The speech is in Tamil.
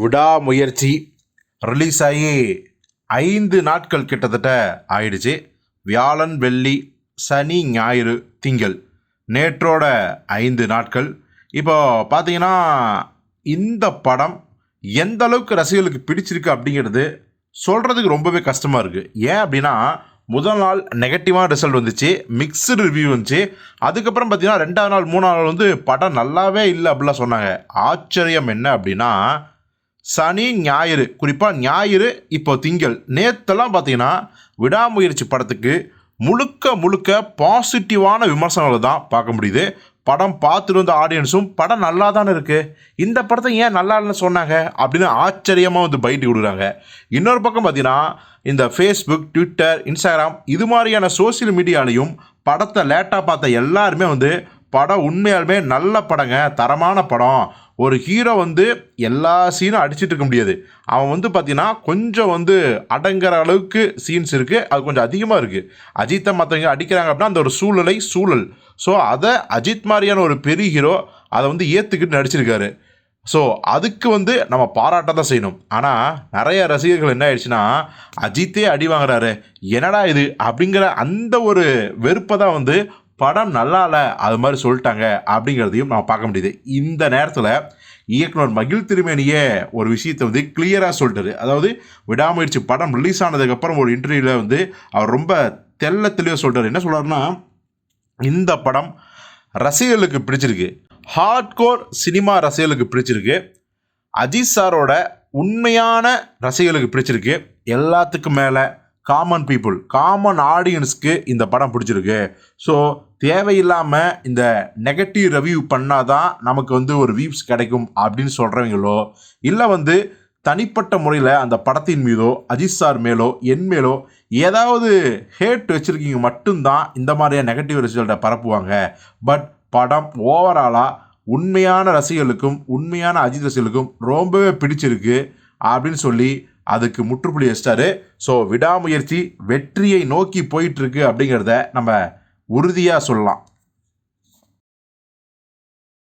விடாமுயற்சி ரிலீஸ் ஆகி ஐந்து நாட்கள் கிட்டத்தட்ட ஆயிடுச்சு. வியாழன் வெள்ளி சனி ஞாயிறு திங்கள் நேற்றோட ஐந்து நாட்கள். இப்போ பார்த்தீங்கன்னா இந்த படம் எந்த அளவுக்கு ரசிகர்களுக்கு பிடிச்சிருக்கு அப்படிங்கிறது சொல்கிறதுக்கு ரொம்பவே கஷ்டமாக இருக்குது ஏன் அப்படின்னா முதல் நாள் நெகட்டிவான ரிசல்ட் வந்துச்சு மிக்சடு ரிவ்யூ வந்துச்சு. அதுக்கப்புறம் பார்த்தீங்கன்னா ரெண்டாவது நாள் மூணாவது நாள் வந்து படம் நல்லாவே இல்லை அப்படிலாம் சொன்னாங்க. ஆச்சரியம் என்ன அப்படின்னா சனி ஞாயிறு குறிப்பாக ஞாயிறு இப்போ திங்கள். நேத்தெல்லாம் பார்த்தீங்கன்னா விடாமுயற்சி படத்துக்கு முழுக்க முழுக்க பாசிட்டிவான விமர்சனங்களை தான் பார்க்க முடியுது. படம் பார்த்துட்டு வந்த ஆடியன்ஸும் படம் நல்லா தானே இருக்குது இந்த படத்தை ஏன் நல்லா இல்லைன்னு சொன்னாங்க? அப்படின்னு ஆச்சரியமாக வந்து பயிட்டு கொடுக்குறாங்க. இன்னொரு பக்கம் பார்த்தீங்கன்னா இந்த ஃபேஸ்புக் ட்விட்டர் இன்ஸ்டாகிராம் இது மாதிரியான சோஷியல் மீடியாலையும் படத்தை லேட்டாக பார்த்த எல்லாருமே வந்து படம் உண்மையாலுமே நல்ல படங்க தரமான படம். ஒரு ஹீரோ வந்து எல்லா சீனும் அடிச்சுட்டு இருக்க முடியாது. அவன் வந்து பார்த்தீங்கன்னா கொஞ்சம் வந்து அடங்குற அளவுக்கு சீன்ஸ் இருக்குது அது கொஞ்சம் அதிகமாக இருக்குது அஜித்தை மற்றவங்க அடிக்கிறாங்க அப்படின்னா அந்த ஒரு சூழ்நிலை சூழல். ஸோ அதை அஜித் மாதிரியான ஒரு பெரிய ஹீரோ அதை வந்து ஏற்றுக்கிட்டு நடிச்சிருக்காரு. ஸோ அதுக்கு வந்து நம்ம பாராட்ட தான் செய்யணும். ஆனால் நிறைய ரசிகர்கள் என்ன ஆயிடுச்சுன்னா அஜித்தே அடி வாங்குறாரு. என்னடா இது? அப்படிங்கிற அந்த ஒரு வெறுப்பை தான் வந்து படம் நல்லா இல்லை அது மாதிரி சொல்லிட்டாங்க அப்படிங்கிறதையும் நம்ம பார்க்க முடியுது. இந்த நேரத்தில் இயக்குனர் மகிழ் திருமேனியே ஒரு விஷயத்தை வந்து கிளியராக சொல்லிட்டாரு. அதாவது விடாமுயற்சி படம் ரிலீஸ் ஆனதுக்கப்புறம் ஒரு இன்டர்வியூவில் வந்து அவர் ரொம்ப தெல்ல தெளிவாக சொல்கிறார் என்ன சொல்கிறாருன்னா இந்த படம் ரசிகர்களுக்கு பிடிச்சிருக்கு. ஹார்ட்கோர் சினிமா ரசிகர்களுக்கு பிடிச்சிருக்கு. அஜித் சாரோட உண்மையான ரசிகர்களுக்கு பிடிச்சிருக்கு. எல்லாத்துக்கும் மேலே காமன் பீப்புள் காமன் ஆடியன்ஸ்க்கு இந்த படம் பிடிச்சிருக்கு. ஸோ தேவையில்லாமல் இந்த நெகட்டிவ் ரிவ்யூ பண்ணால் தான் நமக்கு வந்து ஒரு வியூஸ் கிடைக்கும் அப்படின்னு சொல்கிறவங்களோ இல்லை வந்து தனிப்பட்ட முறையில் அந்த படத்தின் மீதோ அஜித் சார் மேலோ என் மேலோ ஏதாவது ஹேட் வச்சுருக்கீங்க மட்டும்தான் இந்த மாதிரியான நெகட்டிவ் ரிசல்ட்டை பரப்புவாங்க. பட் படம் ஓவராலாக உண்மையான ரசிகர்களுக்கும் உண்மையான அஜித் ரசிகர்களுக்கும் ரொம்பவே பிடிச்சிருக்கு அப்படின்னு சொல்லி அதுக்கு முற்றுப்புள்ளி வச்சிட்டாரு. ஸோ விடாமுயற்சி வெற்றியை நோக்கி போயிட்டுருக்கு அப்படிங்கிறத நம்ம உறுதியாக சொல்லலாம்.